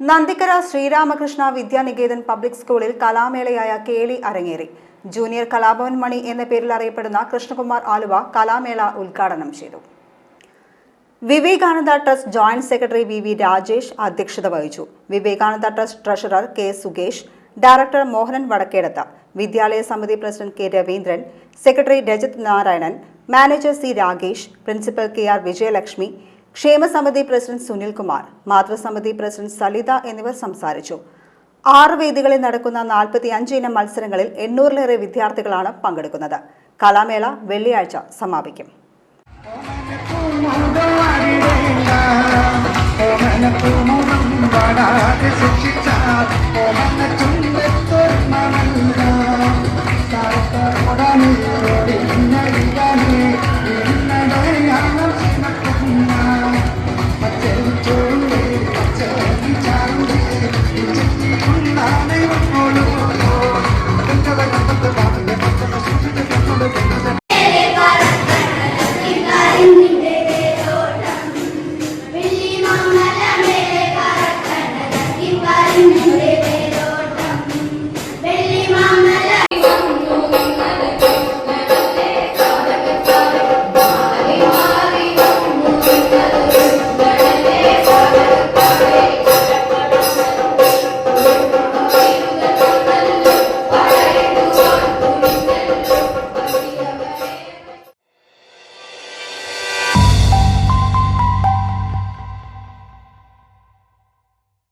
Nandikkara Sri Ramakrishna Vidya Niketan public സ്കൂളിൽ കലാമേളയായ കേളി അരങ്ങേറി. Junior Kalabhavan Mani എന്ന പേരിൽ അറിയപ്പെടുന്ന കൃഷ്ണകുമാർ ആലുവ കലാമേള ഉദ്ഘാടനം ചെയ്തു. Vivekananda trust joint secretary V V Rajesh അധ്യക്ഷത വഹിച്ചു. Vivekananda trust treasurer K Sukesh director Mohanan Vadakkedath വിദ്യാലയ സമിതി president K Raveendran secretary Rajath Narayanan manager C Ragesh principal K R Vijayalakshmi ക്ഷേമസമിതി president Sunilkumar മാതൃസമിതി പ്രസിഡന്റ് സലിത എന്നിവർ സംസാരിച്ചു. ആറ് വേദികളിൽ നടക്കുന്ന നാൽപ്പത്തി അഞ്ച് ഇനം മത്സരങ്ങളിൽ എണ്ണൂറിലേറെ വിദ്യാർത്ഥികളാണ് പങ്കെടുക്കുന്നത്. കലാമേള വെള്ളിയാഴ്ച സമാപിക്കും.